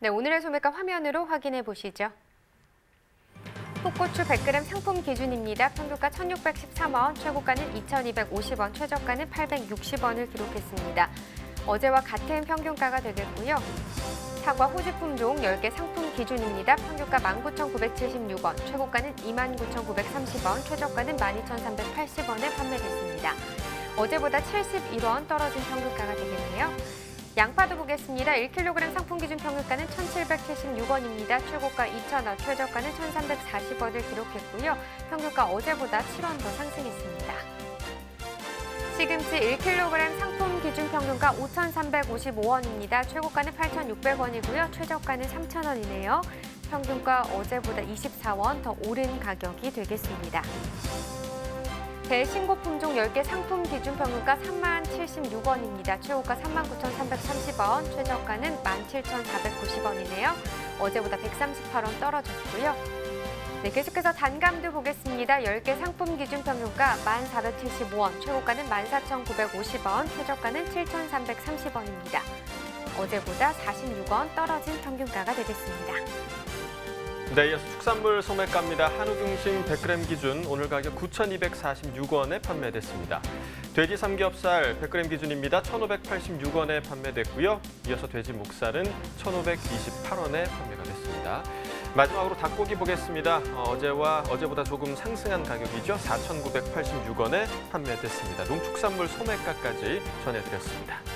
네, 오늘의 소매가 화면으로 확인해 보시죠. 풋고추 100g 상품 기준입니다. 평균가 1,613원, 최고가는 2,250원, 최저가는 860원을 기록했습니다. 어제와 같은 평균가가 되겠고요. 사과 호주 품 종 10개 상품 기준입니다. 평균가 19,976원, 최고가는 29,930원, 최저가는 12,380원에 판매됐습니다. 어제보다 71원 떨어진 평균가가 되겠네요. 양파도 보겠습니다. 1kg 상품 기준 평균가는 1,776원입니다. 최고가 2,000원, 최저가는 1,340원을 기록했고요. 평균가 어제보다 7원 더 상승했습니다. 시금치 1kg 상품 기준 평균가 5,355원입니다. 최고가는 8,600원이고요. 최저가는 3,000원이네요. 평균가 어제보다 24원 더 오른 가격이 되겠습니다. 대신고 품종 10개 상품 기준 평균가 3만 76원입니다. 최고가 3만 9,330원, 최저가는 17,490원이네요. 어제보다 138원 떨어졌고요. 네, 계속해서 단감도 보겠습니다. 10개 상품 기준 평균가 1,475원, 최고가는 14,950원, 최저가는 7,330원입니다. 어제보다 46원 떨어진 평균가가 되겠습니다. 네, 이어서 축산물 소매가입니다. 한우 등심 100g 기준 오늘 가격 9,246원에 판매됐습니다. 돼지 삼겹살 100g 기준입니다. 1,586원에 판매됐고요. 이어서 돼지 목살은 1,528원에 판매가 됐습니다. 마지막으로 닭고기 보겠습니다. 어, 어제와 어제보다 조금 상승한 가격이죠. 4,986원에 판매됐습니다. 농축산물 소매가까지 전해드렸습니다.